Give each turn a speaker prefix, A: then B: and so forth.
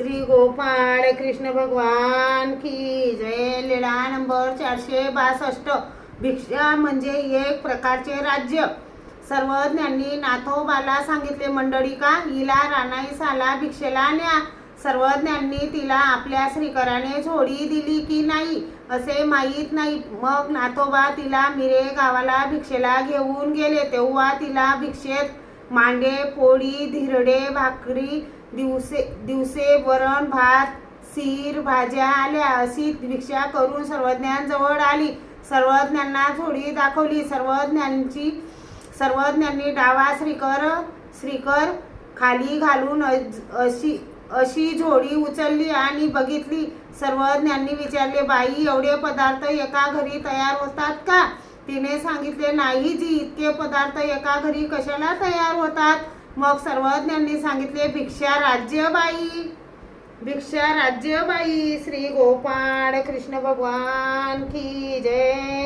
A: श्री गोपाळ कृष्ण भगवान की जय. लीळा नंबर चारशे बासष्ट. भिक्षा म्हणजे एक प्रकारचे राज्य. सर्वज्ञांनी नाथोबाला सांगितले मंडळी का हिला रानाईसाला भिक्षेला न्या. सर्वज्ञांनी तिला आपल्या श्रीकराने झोडी दिली की नाही असे माहीत नाही. मग नाथोबा तिला मिरे गावाला भिक्षेला घेऊन गेले. तेव्हा तिला भिक्षेत मांडे पोळी धिरडे भाकरी दिवसे दिवसे वरण भात सीर भाज्या आल्या. अशी भिक्षा करून सर्वज्ञांजवळ आली. सर्वज्ञांना थोडी दाखवली. सर्वज्ञांची सर्वज्ञांनी डावा श्रीकर श्रीकर खाली घालून अशी अशी झोडी उचलली आणि बघितली. सर्वज्ञांनी विचारले बाई एवढे पदार्थ एका घरी तयार होतात का? तिने सांगितले नाही जी इतके पदार्थ एका घरी कशाला तयार होतात? मग सर्वज्ञांनी सांगितले भिक्षा राज्यबाई भिक्षा राज्यबाई श्री गोपाळ कृष्ण भगवान की जय.